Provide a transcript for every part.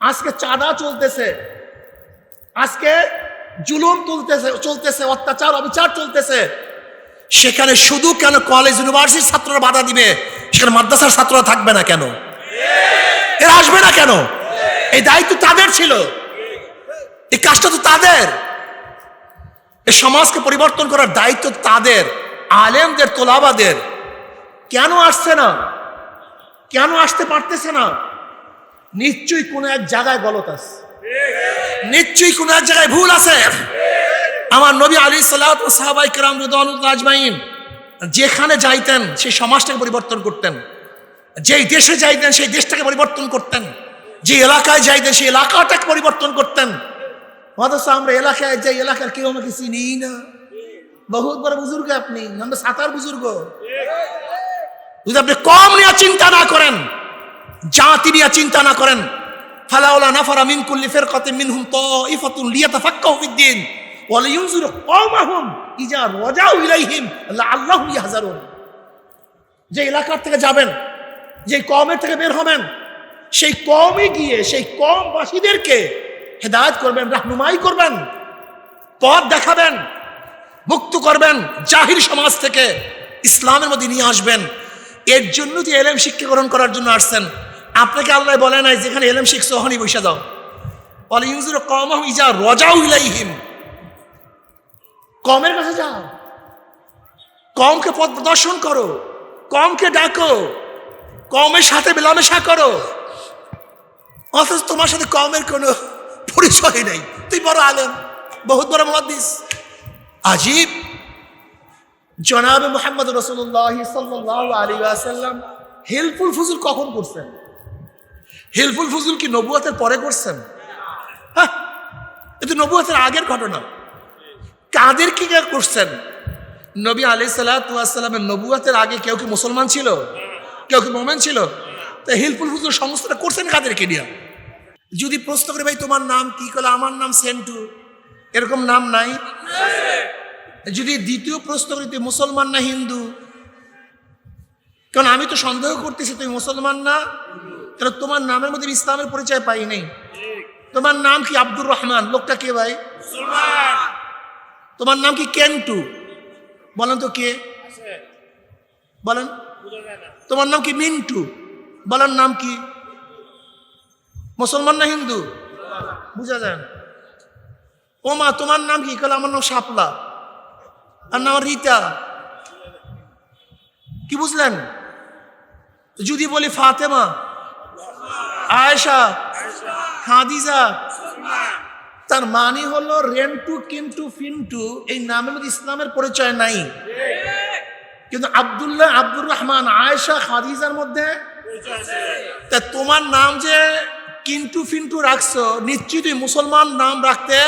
আজকে চাঁদা চলতেছে। আজকে জুলুম তুলতেছে, চলতেছে, অত্যাচার, অবিচার চলতেছে। সেখানে শুধু কেন কলেজ ইউনিভার্সিটির ছাত্ররা বাধা দিবে? সেখানে মাদ্রাসার ছাত্ররা থাকবে না কেন? এরা আসবে না কেন? এই দায়িত্ব তাদের ছিল। এই কাজটা তো তাদের। এই সমাজকে পরিবর্তন করার দায়িত্ব তাদের। আলেমদের, তোলাবাদের। কেন আসছে না? কেন আসতে পারতেছে না? নিশ্চয়ই কোনো এক জায়গায় গলত আছে। নিশ্চয়ই কোনো এক জায়গায় ভুল আছে। আমার নবী আলী সাল্লাহ সাহাবাই কেরাম আজমাইন যেখানে যাইতেন, সেই সমাজটাকে পরিবর্তন করতেন। যেই দেশে যাইতেন, সেই দেশটাকে পরিবর্তন করতেন। যে এলাকায় যাইতেন, সেই এলাকাটাকে পরিবর্তন করতেন। অথচ আমরা এলাকায় যাই, এলাকার কেউ আমাকে চিনি না। বহুত বড় বুজুর্গ আপনি, আমরা সাঁতার বুজুর্গ। যদি আপনি কম নিয়ে চিন্তা না করেন জাতি নিয়ে চিন্তা না করেন। ফালাউলা নাফারা মিন কুল্লি ফিরকাতিন মিনহুম তাইফাতুন লিয়াতাফাক্কাহু ফিদ-দ্বীন ওয়া লিয়ুনজিরু কওমাহুম ইজা রাজাউ ইলাইহিম লাআল্লাহুম ইয়াহজারুন। যে এলাকার থেকে যাবেন, যে কমের থেকে বের হবেন, সেই কমে গিয়ে, সেই কমবাসীদেরকে হেদায়ত করবেন, রাহনুমাই করবেন, পথ দেখাবেন, মুক্ত করবেন, জাহির সমাজ থেকে ইসলামের মধ্যে নিয়ে আসবেন। এর জন্য যে এলেম শিক্ষা গ্রহণ করার জন্য আসছেন আপনাকে আল্লাহ বলে নাই, যেখানে এলেম শিখছো, ওখানেই বসে দাও বলে ইউজুর কম ইজা রজাও ইলাইহিম। কমের কাছে যাও। কমকে পথ প্রদর্শন করো। কমকে ডাকো। কমের সাথে মেলামেশা করো। অথচ তোমার সাথে কমের কোনো পরিচয় নেই। তুই বড় আলেম, বহুত বড় মহাদিস আজীব। জনাব মোহাম্মদ রসুল্লাহ সাল্লাহ আলী আসাল্লাম হেলফুল ফুজুল কখন করছেন? হেলফুল ফুজুল কি নবুয়াতের পরে করছেন? হ্যাঁ এ নবুয়াতের আগের ঘটনা। কাদের কি করছেন? নবী আলি সাল্লামের নবুয়াতের আগে কেউ কি মুসলমান ছিল? কেউ কি মোমেন ছিল? তা হিলফুল ফুজুল সমস্তটা করছেন কাদেরকে নিয়ে? যদি প্রশ্ন করে, ভাই, তোমার নাম কি? করলে আমার নাম সেন্টু। এরকম নাম নাই? যদি দ্বিতীয় প্রশ্ন করি, তুই মুসলমান না হিন্দু? কারণ আমি তো সন্দেহ করতেছি, তুই মুসলমান না? কারণ তোমার নামের মধ্যে ইসলামের পরিচয় পাই নাই। তোমার নাম কি আব্দুর রহমান? লোকটা কে ভাই? তোমার নাম কি কেন্টু? বলেন তো কে? বলেন। তোমার নাম কি মিন্টু? বলেন নাম কি? মুসলমান না হিন্দু? বুঝা যায় ও মা, তোমার নাম কি? কলে আমার নাম শাপলা। আর নাম রীতা। কি বুঝলেন? যদি বলি ফাতেমা আয়েশা খাদিজা। তার মানে হলো রেন্টু কিন্টু ফিন্টু এই নামের ইসলামের পরিচয় নাই। কিন্তু আব্দুল্লাহ আব্দুর রহমান আয়েশা খাদিজার মধ্যে তা তোমার নাম যে কিন্টু ফিন্টু রাখছো নিশ্চিত তুই মুসলমান নাম রাখতে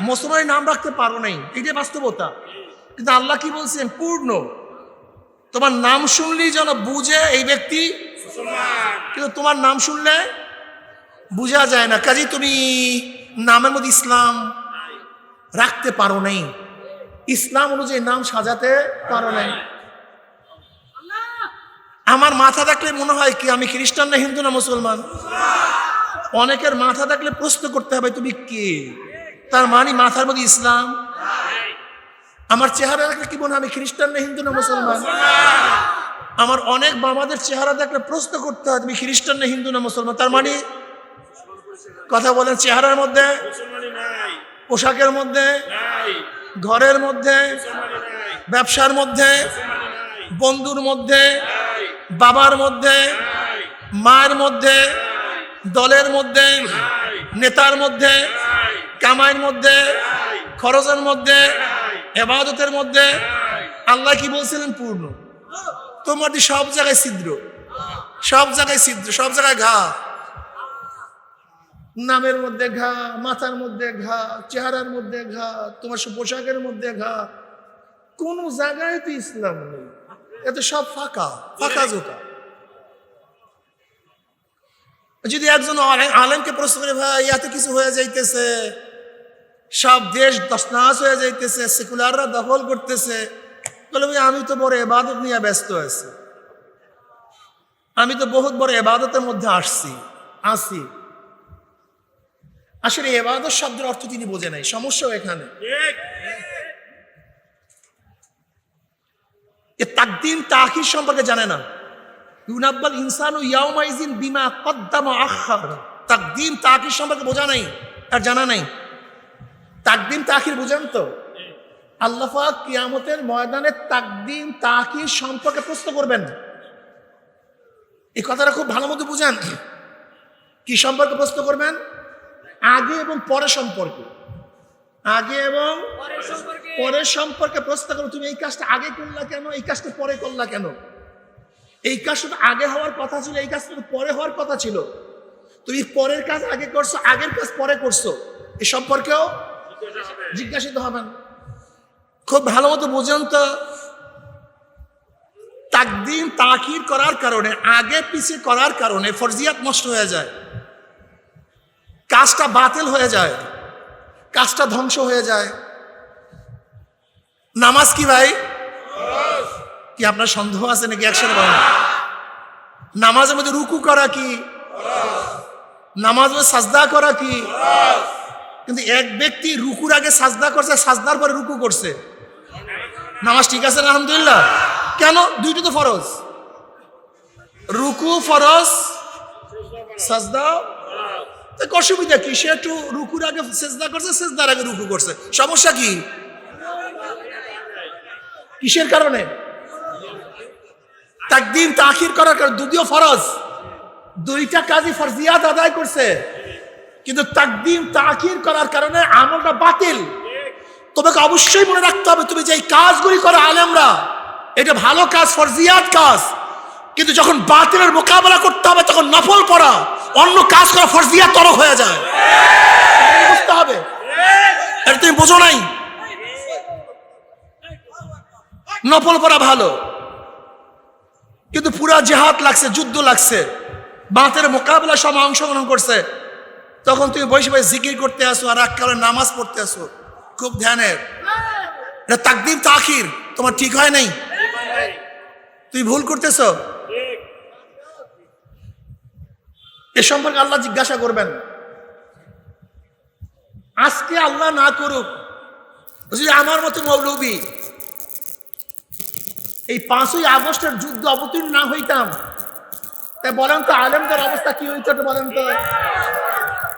মুসলমান নাম রাখতে পারো নাই। এটাই বাস্তবতা। কিন্তু আল্লাহ কি বলছেন? পূর্ণ। তোমার নাম শুনলেই যেন বুঝে এই ব্যক্তি কিন্তু তোমার নাম শুনলে বোঝা যায় না। কাজে তুমি নামের মধ্যে ইসলাম রাখতে পারো নাই। ইসলাম অনুযায়ী নাম সাজাতে পারো নাই। আমার মাথা থাকলে মনে হয় কি, আমি খ্রিস্টান না হিন্দু না মুসলমান? অনেকের মাথা থাকলে প্রশ্ন করতে হবে, তুমি কে? তার মানে মাথার মধ্যে ইসলাম আমার চেহারা দেখলে কি মনে আমি খ্রিস্টান না হিন্দু না মুসলমান? আমার অনেক বাবাদের চেহারা দেখলে প্রশ্ন করতে হয়, তুমি খ্রিস্টান না হিন্দু না মুসলমান? তার মানে? কথা বলেন, চেহারার মধ্যে? পোশাকের মধ্যে? ঘরের মধ্যে? ব্যবসার মধ্যে? বন্ধুর মধ্যে? বাবার মধ্যে? মায়ের মধ্যে? দলের মধ্যে? নেতার মধ্যে? কামাইয়ের মধ্যে? খরচের মধ্যে? এবাদতের মধ্যে? আল্লাহ কি বলছিলেন? পূর্ণ। তোমার সব জায়গায় ছিদ্র। সব জায়গায় ছিদ্র, সব জায়গায় ঘা। নামের মধ্যে ঘা, মাথার মধ্যে ঘা, চেহারার মধ্যে ঘা, তোমার পোশাকের মধ্যে ঘা। কোন জায়গায় তো ইসলাম নেই। এত সব ফাঁকা ফাঁকা জোকা যদি একজন আলেম- আলেমকে প্রশ্ন করে, ভাই, এত কিছু হয়ে যাইতেছে? সব দেশ দশনাশ হয়ে যাইতেছে, সেকুলাররা দখল করতেছে। আমি তো বড় এবাদত নিয়ে ব্যস্ত আছি। আমি তো বহুত বড় এবাদতের মধ্যে আসছি আসি আসলে এবাদত শব্দের অর্থ তিনি বোঝে নাই সমস্যাও এখানে। তাকদিম সম্পর্কে জানে না। ইউনাব্বাল ইনসান ও ইয়াউমাইজিন বিমা কদ্দাম আখার তাকদিম তাখির সম্পর্কে বোঝা নাই আর জানা নাই। তাকদিম তাখির বুঝেন তো? আল্লাফা কিয়ামতের ময়দানে তাকদিম তাকির সম্পর্কে প্রশ্ন করবেন। এই কথাটা খুব ভালো মতো বুঝেন। কি সম্পর্কে প্রশ্ন করবেন? আগে এবং পরে সম্পর্কে। আগে এবং পরের সম্পর্কে। প্রশ্ন করো তুমি এই কাজটা আগে করলা কেন? এই কাজটা পরে করলা কেন? এই কাজটা আগে হওয়ার কথা ছিল এই কাজটা পরে হওয়ার কথা ছিল। তুমি পরের কাজ আগে করছ আগের কাজ পরে করছ। এ সম্পর্কেও জিজ্ঞাসিত হবেন। খুব ভালো মতো বুঝেন তো। তাকদিম, তাকির করার কারণে, আগে পিছিয়ে করার কারণে ফরজিয়াত নষ্ট হয়ে যায়। কাজটা বাতিল হয়ে যায়। কাজটা ধ্বংস হয়ে যায়। নামাজ কি ভাই? কি আপনার সন্দেহ আছে নাকি একসাথে বলেন নামাজের মধ্যে রুকু করা কি? নামাজের মধ্যে সাজদা করা কি? কিন্তু এক ব্যক্তি রুকুর আগে সাজদা করছে, সাজদার পরে রুকু করছে। নামাজ ঠিক আছে আলহামদুলিল্লাহ? কেন? দুইটা তো ফরজ। রুকু ফরজ, সাজদা। তা অসুবিধা কি? সে একটু রুকুর আগে সেজদা করছে, সেজদার আগে রুকু করছে। সমস্যা কি? কিসের কারণে? তাকদিম তাখির করার কারণে। দুদিও ফরজ। দুইটা কাজই ফরজিয়াত আদায় করছে। কিন্তু তাকদিম তাখির করার কারণে আমলটা বাতিল। তোমাকে অবশ্যই মনে রাখতে হবে, তুমি যে কাজগুলি করো আলেমরা, এটা ভালো কাজ ফরজিয়াত কাজ। কিন্তু যখন বাতিলের মোকাবেলা করতে হবে, তখন নফল পড়া, অন্য কাজ করা ফরজিয়াত তরক হয়ে যায়। বুঝতে হবে। এটা তুমি বোঝো নাই? নফল পড়া ভালো। কিন্তু পুরা জেহাদ লাগছে, যুদ্ধ লাগছে। বাতের মোকাবেলা সব অংশগ্রহণ করছে। তখন তুমি বসে বসে জিকির করতে আসো আর এক কালে নামাজ পড়তে আসো। খুব ধ্যানের। এটা তাকদিম তাখির তোমার ঠিক হয় নাই? তুই ভুল করতেছ? এ সম্পর্কে আল্লাহ জিজ্ঞাসা করবেন। আজকে আল্লাহ না করুক আমার মতো মৌলবী এই পাঁচই আগস্টের যুদ্ধ অবতীর্ণ না হইতাম। তাই বলেন তো আলেমদের অবস্থা কি হইতো বলেন তো।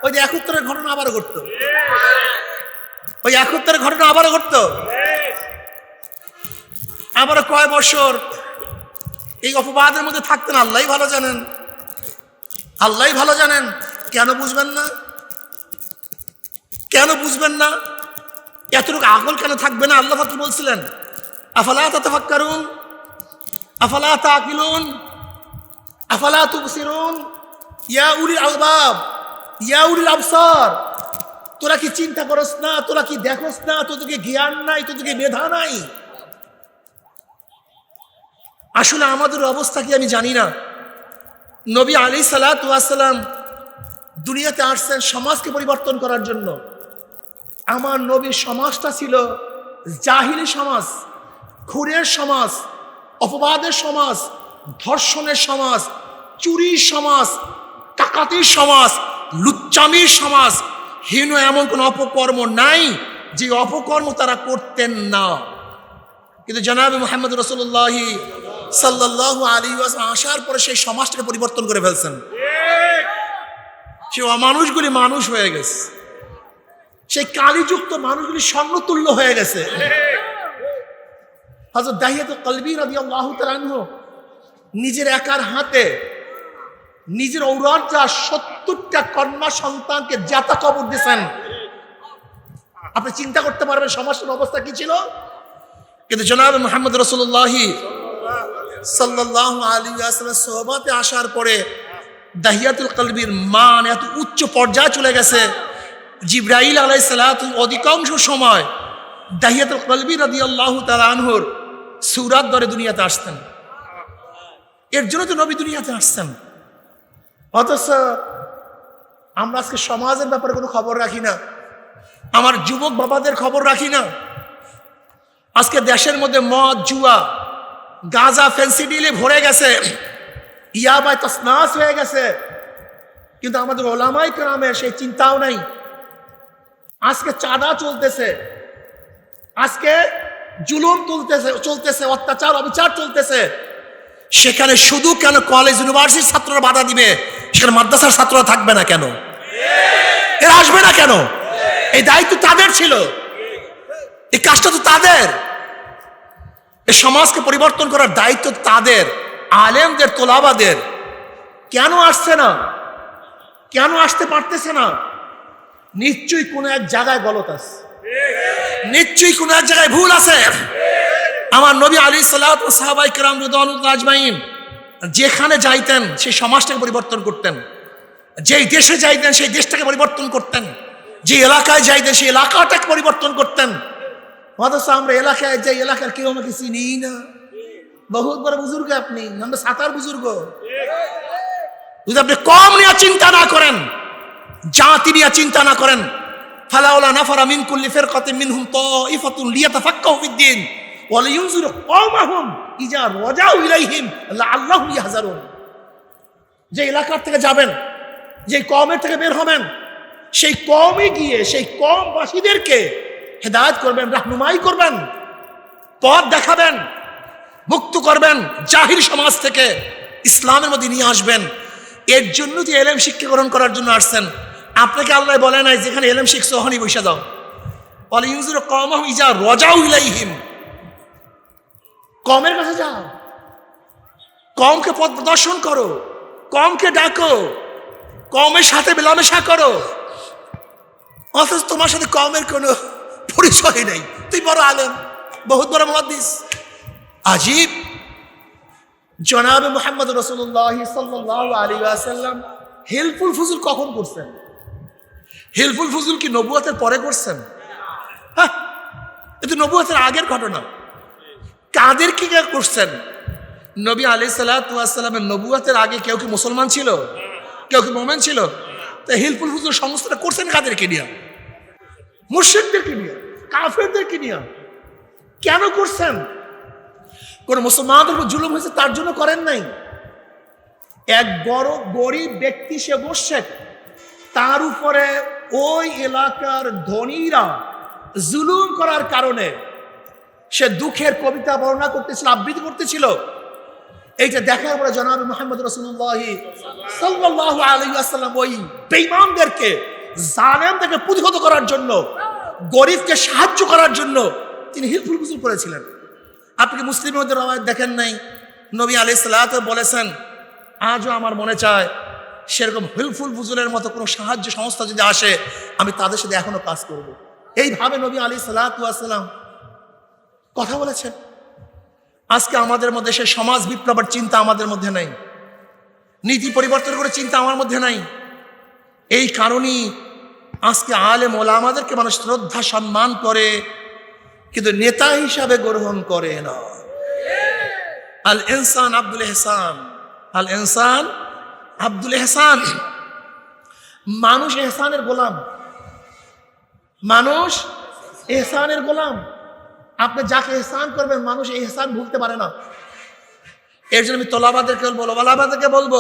ওই যে একুত্তরের ঘটনা আবার ঘটতো। ওই একুত্তরের ঘটনা আবারও ঘটতো? আবারও কয় বছর? এই অপবাদের মধ্যে থাকতেন আল্লাহ ভালো জানেন। আল্লাহ ভালো জানেন। কেন বুঝবেন না? কেন বুঝবেন না? এতটুকু আগল কেন থাকবে না? আল্লাহ কি বলছিলেন, আফালা তাতাফাক্কারুন? আফালা তাকিলুন আফালা তুবসিরুন? ইয়া উলিল আলবাব? ইয়া উলিল আবসার? তোরা কি চিন্তা করস না? তোরা কি দেখোস না? তোদেরকে জ্ঞান নাই তোদেরকে মেধা নাই? আসলে আমাদের অবস্থা কি আমি জানি না। নবী আলী সালাতাম দুনিয়াতে আসছেন সমাজকে পরিবর্তন করার জন্য। আমার নবীর সমাজটা ছিল জাহিলি সমাজ খুনের সমাজ, অপবাদের সমাজ, ধর্ষণের সমাজ, চুরির সমাজ টাকাতির সমাজ, লুচ্চামির সমাজ হীন এমন কোনো অপকর্ম নাই যে অপকর্ম তারা করতেন না। কিন্তু জনাব মোহাম্মদ রসুল্লাহ সাল্লাহ আলী আসার পরে সেই সমাজটাকে পরিবর্তন করে ফেলছেন। সে অমানুষগুলি মানুষ হয়ে গেছে। সেই কালিযুক্ত মানুষগুলি স্বর্ণতুল্য হয়ে গেছে। হজরত দাহিয়াত কলবি রবি আল্লাহ নিজের একার হাতে নিজের ঔরাজ্জা সত্তরটা কন্যা সন্তানকে জাতা কবর দিয়েছেন। আপনি চিন্তা করতে পারবেন সমাজের অবস্থা কি ছিল? কিন্তু জনাব মোহাম্মদ রসুল্লাহি সাল্লাহ আলী আসলামের সোহবাতে আসার পরে দাহিয়াতুল কলবির মান এত উচ্চ পর্যায়ে চলে গেছে। জিব্রাইল আলাই সালাত অধিকাংশ সময় দাহিয়াতুল কলবি রদি আল্লাহ তালানহর সুরাত দরে দুনিয়াতে আসতেন। এর জন্য তো নবী দুনিয়াতে আসছেন অথচ আমরা আজকে সমাজের ব্যাপারে কোনো খবর রাখি না। আমার যুবক বাবাদের খবর রাখি না। আজকে দেশের মধ্যে মদ, জুয়া, গাঁজা ফেন্সিডিলে ভরে গেছে। ইয়াবায় তসনাস হয়ে গেছে। কিন্তু আমাদের ওলামাই গ্রামের সেই চিন্তাও নাই। আজকে চাঁদা চলতেছে। আজকে জুলুম তুলতেছে, চলতেছে, অত্যাচার, অবিচার চলতেছে। সেখানে শুধু কেন কলেজ ইউনিভার্সিটির ছাত্ররা বাধা দিবে? সেখানে মাদ্রাসার ছাত্ররা থাকবে না কেন? এরা আসবে না কেন? এই দায়িত্ব তাদের ছিল। এই কাজটা তো তাদের। এই সমাজকে পরিবর্তন করার দায়িত্ব তাদের। আলেমদের, তোলাবাদের। কেন আসছে না? কেন আসতে পারতেছে না? নিশ্চয়ই কোনো এক জায়গায় গলত আছে। নিশ্চয়ই কোনো এক জায়গায় ভুল আছে। আমার নবী আলী সাল্লাহ সাহাবাই কেরাম আজমাইন যেখানে যাইতেন, সেই সমাজটাকে পরিবর্তন করতেন। যেই দেশে যাইতেন, সেই দেশটাকে পরিবর্তন করতেন। যে এলাকায় যাইতেন, সেই এলাকাটাকে পরিবর্তন করতেন। অথচ আমরা এলাকায় যাই, এলাকার কেউ আমাকে চিনি না। বহুত বড় বুজুর্গ আপনি, আমরা সাঁতার বুজুর্গ। যদি আপনি কম নিয়ে চিন্তা না করেন, জাতি নিয়ে চিন্তা না করেন, ফালাউলা নাফারা মিন কুল্লি ফিরকাতিন মিনহুম তাইফাতুন লিয়াতাফাক্কাহু ফিদ-দ্বীন ওয়া লিয়ুনজিরু কওমাহুম ইজা রাজাউ ইলাইহিম, লাআল্লাহুম ইয়াহজারুন। যে এলাকার থেকে যাবেন, যে কমের থেকে বের হবেন, সেই কমে গিয়ে, সেই কমবাসীদেরকে হেদায়ত করবেন, রাহনুমাই করবেন, পথ দেখাবেন, মুক্ত করবেন, জাহির সমাজ থেকে ইসলামের মধ্যে নিয়ে আসবেন। এর জন্য যে এলেম শিক্ষা গ্রহণ করার জন্য আসছেন, আপনাকে আল্লাহ বলে নাই, যেখানে এলেম শিখছো, ওখানেই বসে দাও বলে ইউজুর কম ইজা রজাউ ইলাইহিম কমের কাছে যাও। কমকে পথ প্রদর্শন করো। কমকে ডাকো। কমের সাথে মেলামেশা করো। অথচ তোমার সাথে কমের কোনো পরিচয় নেই। তুই বড় আলেম, বহুত বড় মহাদিস আজীব। জনাবে মোহাম্মদ রসুল্লাহ সাল্লাহ আলী আসাল্লাম হেলফুল ফুজুল কখন করছেন? হেলফুল ফুজুল কি নবুয়াতের পরে করছেন? হ্যাঁ এটা নবুয়াতের আগের ঘটনা। কাদের কি করছেন? নবী আলি সাল্লামের নবুয়াতের আগে কেউ কি মুসলমান ছিল? কেউ কি মোমেন ছিল? তো হিলফুল ফুজুল সমস্তটা করছেন কাদেরকে নিয়ে? মুর্শিদদেরকে নিয়ে? কাফেরদেরকে নিয়ে? কেন করছেন? কোন মুসলমানদের উপর জুলুম হয়েছে তার জন্য করেন নাই? এক বড় গরিব ব্যক্তি সে বসছে, তার উপরে ওই এলাকার ধনীরা জুলুম করার কারণে সে দুঃখের কবিতা বর্ণনা করতেছিল, আবৃত্তি করতেছিল। এইটা দেখার পরে জনাব মোহাম্মদ রসুল্লাহ সাল্লাহ আলাইসাল্লাম ওই বেইমানদেরকে জালেমদেরকে প্রতিহত করার জন্য, গরিবকে সাহায্য করার জন্য তিনি হিলফুল ফুজুল করেছিলেন আপনি কি মুসলিমের মধ্যে দেখেন নাই? নবী আলি সাল্লাহ বলেছেন, আজও আমার মনে চায় সেরকম হিলফুল ফুজুলের মতো কোনো সাহায্য সংস্থা যদি আসে, আমি তাদের সাথে এখনও কাজ করব। এইভাবে নবী আলী সাল্লাম কথা বলেছেন। আজকে আমাদের মধ্যে সে সমাজ বিপ্লবের চিন্তা আমাদের মধ্যে নাই। নীতি পরিবর্তন করে চিন্তা আমার মধ্যে নাই। এই কারণেই আজকে আলেম ওলা আমাদেরকে মানুষ শ্রদ্ধা, সম্মান করে, কিন্তু নেতা হিসাবে গ্রহণ করে না। আল ইনসান আব্দুল এহসান, আল ইনসান আব্দুল এহসান। মানুষ এহসানের গোলাম। মানুষ এহসানের গোলাম। আপনি যাকে এহসান করবেন, মানুষ এই এহসান ভুলতে পারে না। এর জন্য আমি তোলাবাদেরকে বলব ওলাবাদেরকে বলব,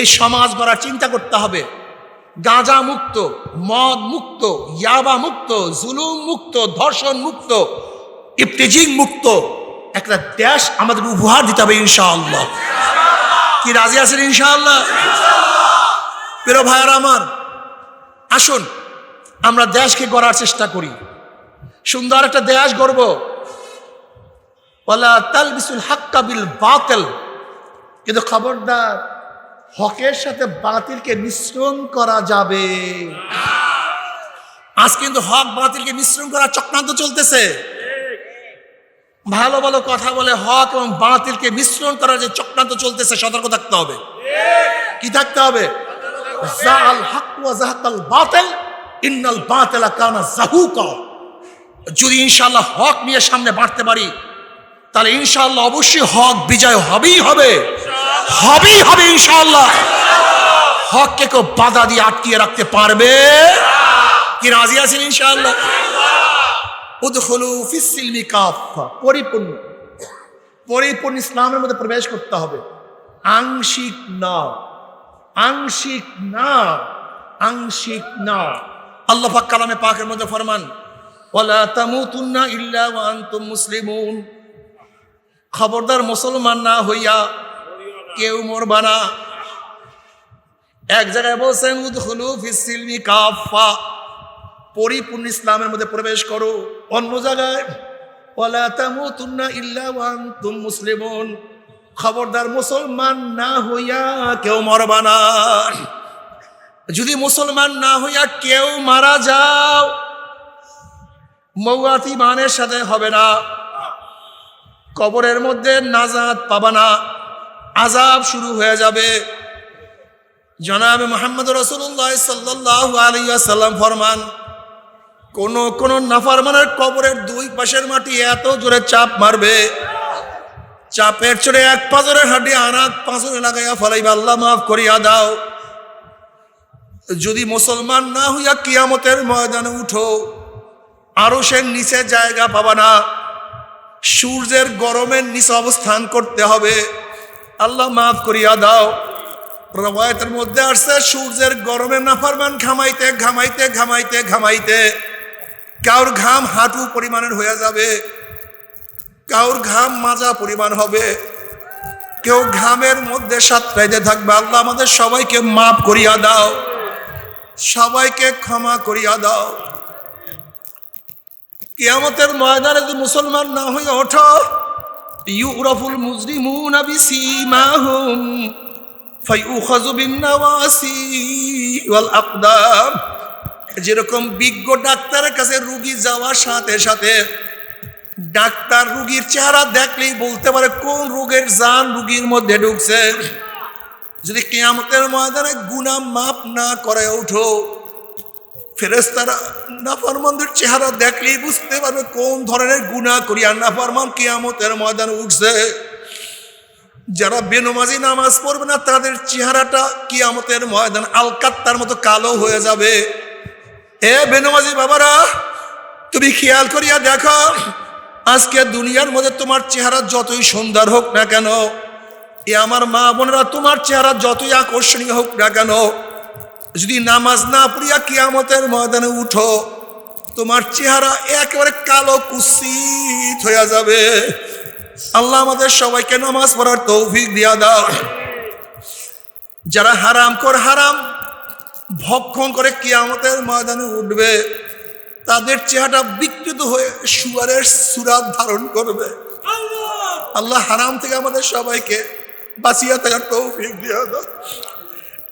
এই সমাজ গড়ার চিন্তা করতে হবে। গাঁজা মুক্ত, মদ মুক্ত, ইয়াবা মুক্ত, জুলুম মুক্ত, ধর্ষণ মুক্ত, ইফতেজিং মুক্ত, একটা দেশ আমাদের উপহার দিতে হবে ইনশাআল্লাহ। কি রাজি আছেন ইনশাআল্লাহ? প্রিয় ভাইয়ার আমার, আসুন, আমরা দেশকে গড়ার চেষ্টা করি। সুন্দর একটা দেশ গড়ব। বলা তালবিসুল হাক্কা বিল বাতিল। কিন্তু খবরদার, হকের সাথে বাতিলকে মিশ্রণ করা যাবে। আজ কিন্তু হক বাতিলকে মিশ্রণ করার চক্রান্ত চলতেছে। ভালো ভালো কথা বলে হক এবং বাতিলকে মিশ্রণ করার যে চক্রান্ত চলতেছে, সতর্ক থাকতে হবে। কি থাকতে হবে? জাল হক ওয়া জাহাকাল বাতিল, ইন্নাল বাতিলা কানা জাহুকা। যদি ইনশাল্লাহ হক নিয়ে সামনে বাড়তে পারি, তাহলে ইনশাল্লাহ অবশ্যই হক বিজয় হবেই হবে। হবেই হবে ইনশাল্লাহ হককে কেউ বাধা দিয়ে আটকিয়ে রাখতে পারবে? কি রাজি আছেন কাফা পরিপূর্ণ। পরিপূর্ণ ইসলামের মধ্যে প্রবেশ করতে হবে। আংশিক না। আংশিক না। আংশিক না। আল্লাহ কালামে পাকের মধ্যে ফরমান ওয়ালা তামুতুন্না ইল্লা ওয়া আনতুম মুসলিমুন। খবরদার মুসলমান না হইয়া কেউ মরবা না। এক জায়গায় বলছেন, উদখুলু ফিসিলমি কাফা পরিপূর্ণ ইসলামের মধ্যে প্রবেশ করো। অন্য জায়গায়, ওয়ালা তামুতুন্না ইল্লা ওয়া আনতুম মুসলিমুন। খবরদার মুসলমান না হইয়া কেউ মরবা না। যদি মুসলমান না হইয়া কেউ মারা যাও মৌয়াতি মানের সাথে হবে না। কবরের মধ্যে নাজাত পাবা না। আজাব শুরু হয়ে যাবে। জনাব মোহাম্মদ রসুল্লাহ সাল্লাহ আলিয়াল্লাম ফরমান, কোন কোন নাফারমানের কবরের দুই পাশের মাটি এত জোরে চাপ মারবে, চাপের চড়ে এক হাড্ডি আর এক পাঁচরে লাগাইয়া ফলাইবা। আল্লাহ মাফ করিয়া দাও। যদি মুসলমান না হইয়া কিয়ামতের ময়দানে উঠো আরও সে নিচে জায়গা পাবা না। সূর্যের গরমের নিচে অবস্থান করতে হবে। আল্লাহ মাফ করিয়া দাও। রবায়তের মধ্যে আসছে, সূর্যের গরমে নাফারমান ঘামাইতে ঘামাইতে ঘামাইতে ঘামাইতে। কাউর ঘাম হাঁটু পরিমাণের হয়ে যাবে। কাউর ঘাম মাজা পরিমাণ হবে। কেউ ঘামের মধ্যে সাতটাইতে থাকবে। আল্লাহ আমাদের সবাইকে মাফ করিয়া দাও। সবাইকে ক্ষমা করিয়া দাও। কিয়ামতের ময়দানে যদি মুসলমান না হয়ে ওঠো, ইউরফুল মুজরিমুন বিসীমাহুম, ফায়ুখাযু বিন-নাওয়াসি ওয়াল আকদাম যেরকম বিজ্ঞ ডাক্তারের কাছে রুগী যাওয়ার সাথে সাথে ডাক্তার রুগীর চেহারা দেখলেই বলতে পারে, কোন রোগের জান রুগীর মধ্যে ঢুকছে? যদি কেয়ামতের ময়দানে গুনাহ মাপ না করে ওঠো ফেরেস্তারা নাফরমানদের চেহারা দেখলেই বুঝতে পারবে কোন ধরনের গুনাহ করিয়া নাফরমান কিয়ামতের ময়দানে উঠছে, যারা বেনমাজি নামাজ পড়বে না, তাদের চেহারাটা কিয়ামতের ময়দান আলকাত্তার মতো কালো হয়ে যাবে। এ বেনমাজি বাবারা, তুমি খেয়াল করিয়া দেখো, আজকে দুনিয়ার মধ্যে তোমার চেহারা যতই সুন্দর হোক না কেন, এ আমার মা বোনেরা তোমার চেহারা যতই আকর্ষণীয় হোক না কেন যদি নামাজ না পড়িয়া কিয়ামতের ময়দানে উঠো, তোমার চেহারা একেবারে কালো কুসিত হইয়া যাবে। আল্লাহ আমাদের সবাইকে নামাজ পড়ার তৌফিক দিয়া দাও। যারা হারাম কর হারাম, ভক্ষণ করে কিয়ামতের ময়দানে উঠবে, তাদের চেহারাটা বিকৃত হয়ে সুয়ারের সুরাত ধারণ করবে। আল্লাহ হারাম থেকে আমাদের সবাইকে বাঁচিয়ে থাকার তৌফিক দিয়া দাও।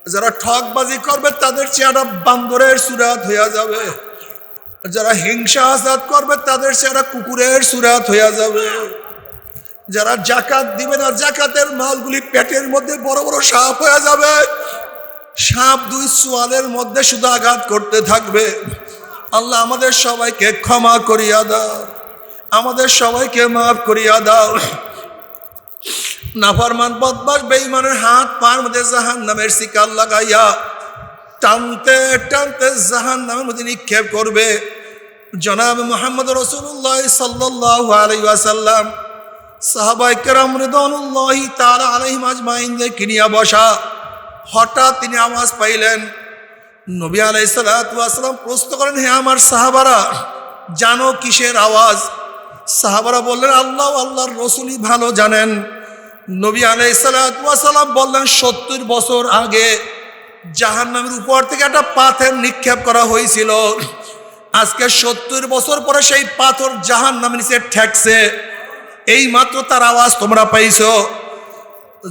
যারা ঠকবাজি করবে, তাদের চেহারা বান্দরের সুরাত হইয়া যাবে। যারা হিংসা আজাদ করবে, তাদের চেহারা কুকুরের সুরাত হইয়া যাবে। যারা জাকাত দিবে না জাকাতের মালগুলি পেটের মধ্যে বড় বড় সাপ হয়ে যাবে। সাপ দুই সোয়ালের মধ্যে শুধু আঘাত করতে থাকবে। আল্লাহ আমাদের সবাইকে ক্ষমা করিয়া দাও। আমাদের সবাইকে মাফ করিয়া দাও। নাফরমান বদমাস বেঈমানের হাত পার মধ্যে জাহান নামের শিকার লাগাইয়া টানতে টানতে জাহান নামের মধ্যে নিক্ষেপ করবে। জনাব মোহাম্মদ রসুল্লাহ সাল্লাহ আলাইসাল্লাম সাহাবাই কেরাম রিদনুল্লাহি তারা আলাইহিম আজমাইনদের কিনিয়া বসা। হঠাৎ তিনি আওয়াজ পাইলেন, নবী আলাইসালাম প্রশ্ন করেন, হে আমার সাহাবারা, জানো কিসের আওয়াজ? সাহাবারা বললেন, আল্লাহ, আল্লাহর রসুলই ভালো জানেন। নবী আলাইসালাম বললেন, সত্তর বছর আগে জাহান নামের উপর থেকে একটা পাথর নিক্ষেপ করা হয়েছিল। আজকে সত্তর বছর পরে সেই পাথর জাহান নামের নিচে ঠেকছে। এই মাত্র তার আওয়াজ তোমরা পাইছো।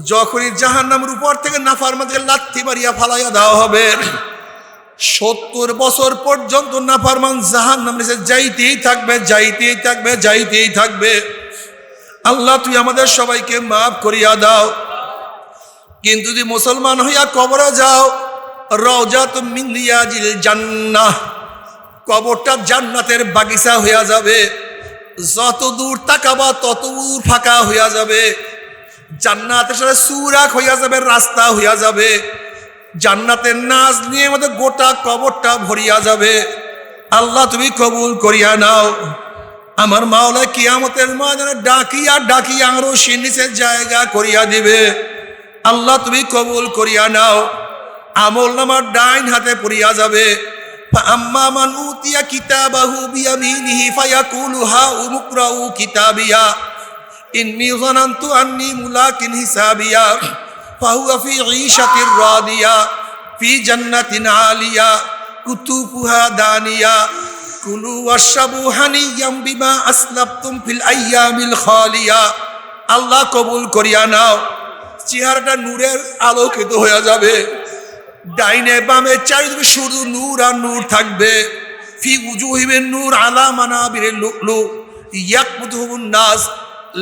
যখনই জাহান নামের উপর থেকে নাফার মধ্যে লাথি মারিয়া ফালাইয়া দেওয়া হবে সত্তর বছর পর্যন্ত নাফারমান জাহান নিচে যাইতেই থাকবে যাইতেই থাকবে যাইতেই থাকবে। আল্লাহ, তুই আমাদের সবাইকে মাফ করিয়া দাও। কিন্তু যদি মুসলমান হইয়া কবরে যাও রওজা তুমি নিয়াজিল জান্নাহ, কবরটা জান্নাতের বাগিচা হইয়া যাবে। যত দূর তাকাবা, তত দূর ফাঁকা হইয়া যাবে। জান্নাতের সাথে সুরাক হইয়া যাবে, রাস্তা হইয়া যাবে। জান্নাতের নাচ নিয়ে আমাদের গোটা কবরটা ভরিয়া যাবে। আল্লাহ, তুমি কবুল করিয়া নাও। আমার মাওলা কিয়ামতের মা যেন ডাকিয়া ডাকিয়া আরও সে নিচে জায়গা করিয়া দিবে। আল্লাহ, তুমি কবুল করিয়া নাও। আমল নামার ডাইন হাতে পড়িয়া যাবে। আম্মা আন্নি মুলাকিন হিসাবিয়া। فهو في عيشة راضية في جنة عالية كتوفها دانية كلوا واشربوا هنيا بما أسلفتم في الأيام الخالية আল্লাহ কবুল করিয়া নাও চেহারাটা নূরের আলোকিত হয়ে যাবে ডাইনে বামে চারিদিকে শুধু নূর আর নূর থাকবে ফি উজুহিবেন নূর আলা মানাবির লুকলু ইয়াকমুতুহুম নাস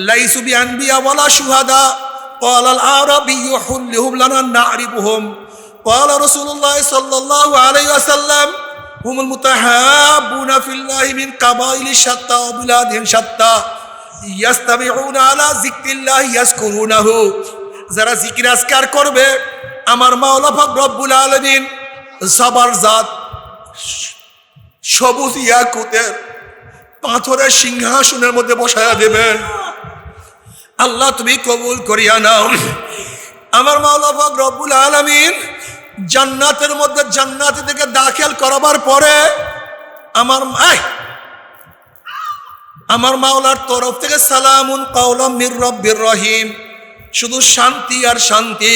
লাইসু বিআনবিয়া ওয়ালা শুহাদা قال العربي حلهم لنا نعرفهم قال رسول الله صلى الله عليه وسلم هم المتحابون في الله من قبائل شتى وبلاد شتى يستمعون على ذكر الله يذكرونه যারা জিকির আজকার করবে আমার মাওলা পাক রব্বুল আলামিন সবার জাত সবুজ ইয়াকুতের পাথরের সিংহাসনের মধ্যে বসায়া দেবেন আল্লাহ তুমি কবুল করিয়া নাও। আমার মাওলা পাক রব্বুল আলামিন জান্নাতের মধ্যে জান্নাতি থেকে দাখিল করাবার পরে আমার আমার মাওলার তরফ থেকে সালামুন কাউলাম মির রব্বির রহিম। শুধু শান্তি আর শান্তি,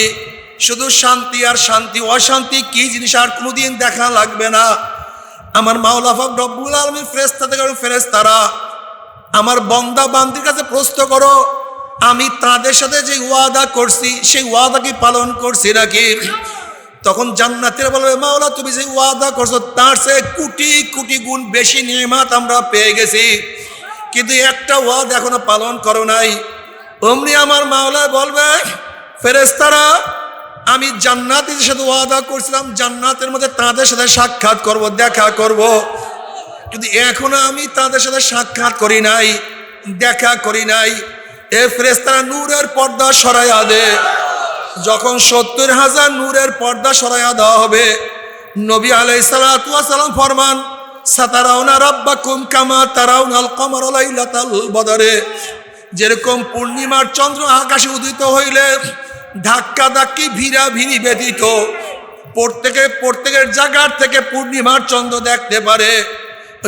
শুধু শান্তি আর শান্তি, অশান্তি কি জিনিস আর কোনোদিন দেখা লাগবে না। আমার মাওলা ফাক রব্বুল আলমীর ফেরেস্তা থেকে ফেরেস্তারা আমার বন্দা বান্দির কাছে প্রশ্ন করো আমি তাদের সাথে যে ওয়াদা করছি, সেই ওয়াদা কি পালন করছি নাকি? তখন জান্নাতের বলবে মাওলা, তুমি যে ওয়াদা করছ, তার সে কোটি কোটি গুণ বেশি নিয়মাত আমরা পেয়ে গেছি। কিন্তু একটা ওয়াদ এখনও পালন করো নাই। অমনি আমার মাওলা বলবে ফেরেস্তারা আমি জান্নাতের সাথে ওয়াদা করছিলাম, জান্নাতের মধ্যে তাদের সাথে সাক্ষাৎ করব, দেখা করব। কিন্তু এখনও আমি তাদের সাথে সাক্ষাৎ করি নাই, দেখা করি নাই। এ ফেরেস্তারা নূরের পর্দা সরাইয়া দে। যখন সত্তর হাজার নূরের পর্দা সরাইয়া দেওয়া হবে, নবী আলাই সালাম ফরমান, সাতারাউনা রাব্বাকুম কামা তারাউনাল কমর লাইলাতাল বদরে। যেরকম পূর্ণিমার চন্দ্র আকাশে উদিত হইলে ধাক্কা ধাক্কি ভিড়া ভিড়ি ব্যতীত প্রত্যেকের প্রত্যেকের জায়গার থেকে পূর্ণিমার চন্দ্র দেখতে পারে।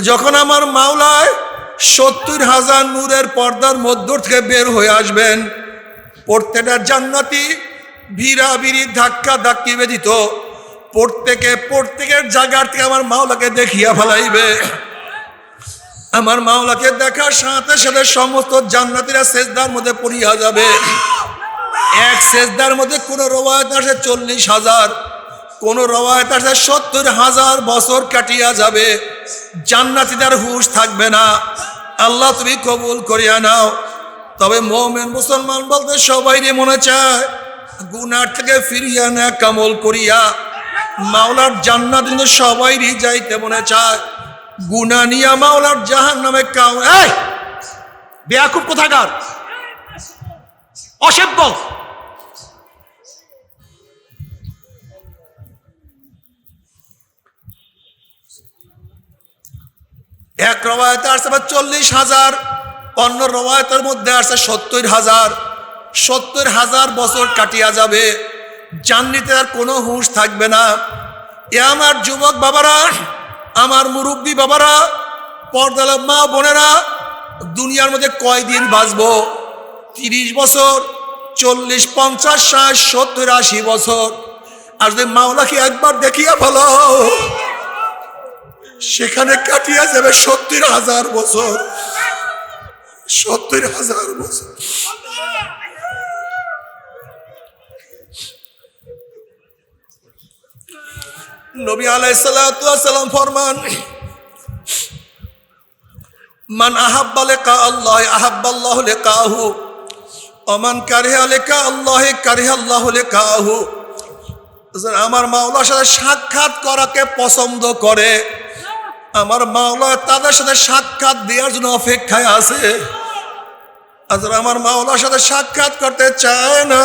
যখন আমার মাওলায় সত্তর হাজার নূরের পর্দার মধ্য থেকে বের হয়ে আসবেন। প্রত্যেকটা জান্নাতি ভিড়া ভিড়ি ধাক্কা ধাক্কি ব্যতীত প্রত্যেকে, প্রত্যেকের জায়গার থেকে আমার মাওলাকে দেখিয়া ফেলাইবে। আমার মাওলাকে দেখার সাথে সাথে সমস্ত জান্নাতিরা সেজদার মধ্যে পড়িয়া যাবে। এক সেজদার মধ্যে কোন রবায়ত আসে চল্লিশ হাজার। কোন রবায়ত সত্তর হাজার বছর কাটিয়া যাবে। জান্নাতি তার হুশ থাকবে না। আল্লাহ তুমি কবুল করিয়া নাও। তবে মোমেন মুসলমান বলতে সবাই মনে চায়, গুনার থেকে ফিরিয়া না কামল করিয়া। মাওলার জান্নাত কিন্তু সবাইরই যাইতে মনে চায়। গুনা নিয়া মাওলার জাহান নামে কাউ এই! বেয়াকুব কোথাকার? অসভ্য! এক রবায়তে আসছে আবার চল্লিশ হাজার, অন্য রবায়তের মধ্যে আসছে সত্তর হাজার। সত্তর হাজার বছর কাটিয়া যাবে, জান্নিতে আর কোনো হুঁশ থাকবে না। এ আমার যুবক বাবারা, আমার মুরব্বী বাবারা পর্দালা মা বোনেরা, দুনিয়ার মধ্যে কয়দিন বাঁচবো? তিরিশ বছর, চল্লিশ, পঞ্চাশ, ষাট, সত্তর, আশি বছর। আর যদি মাওলাকে একবার দেখিয়া ভালো সেখানে কাটিয়া যাবে সত্তর হাজার বছর। সত্তর হাজার বছর। নবী আলাইসালাম ফরমান, মান আহাব্বা লেকা আল্লাহ আহাব্বাল্লাহ লেকাহু অমান কারিহা লেকা আল্লাহ, কারিহা আল্লাহ লেকাহু। আমার মাওলার সাথে সাক্ষাৎ করাকে পছন্দ করে। আমার মাওলা তাদের সাথে সাক্ষাৎ দেওয়ার জন্য অপেক্ষায় আছে। আজ আমার মাওলার সাথে সাক্ষাৎ করতে চায় না।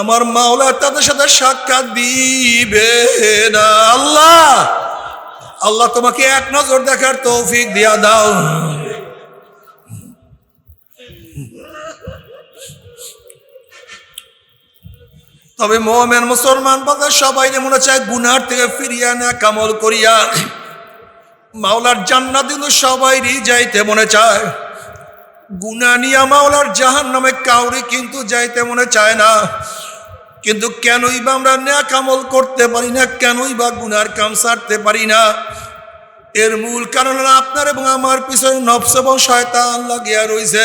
আমার মাওলা তাদের সাথে সাক্ষাৎ দিবে না। আল্লাহ আল্লাহ তোমাকে এক নজর দেখার তৌফিক দিয়া দাও। তবে মোহামেন মুসলমান বলতে সবাই মনে চায় গুনার থেকে ফিরিয়া না কামল করিয়া। মাওলার জান্নাত কিন্তু সবাইরই যাইতে মনে চায়। গুনা নিয়া মাওলার জাহান নামে কাউরি কিন্তু যাইতে মনে চায় না। কিন্তু কেনই বা আমরা ন্যাক আমল করতে পারি না, কেনই বা গুনার কাম সারতে পারি না। এর মূল কারণ আপনার এবং আমার পিছনে নফস এবং শয়তান লাগিয়া রয়েছে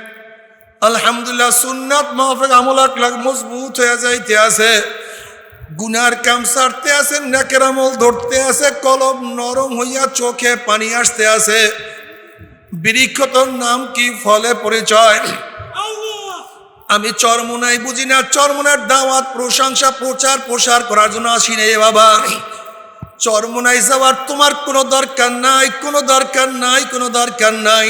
আলহামদুলিল্লাহ সুন্নাত মাহফিক আমল আকলাক মজবুত হয়ে যাইতে আছে। গুনার কাম সারতে আছে, নেকের আমল ধরতে আছে, কলম নরম হইয়া চোখে পানি আসতে আছে। বৃক্ষতর নাম কি ফলে পরিচয়? আমি চরমোনাই বুঝি না, চরমোনার দাওয়াত, প্রশংসা, প্রচার, প্রসার করার জন্য আসি রে বাবা। চরমোনাই যাওয়ার তোমার কোনো দরকার নাই, কোনো দরকার নাই, কোনো দরকার নাই।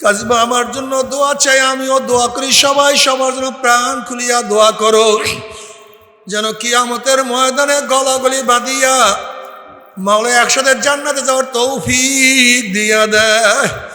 কাজবা, আমার জন্য দোয়া চাই, আমিও দোয়া করি, সবাই সবার জন্য প্রাণ খুলিয়া দোয়া করো। যেন কিয়ামতের ময়দানে গলাগলি বাঁধিয়া মাওলা একসাথে জান্নাতে যাওয়ার তৌফিক দিয়া দেয়।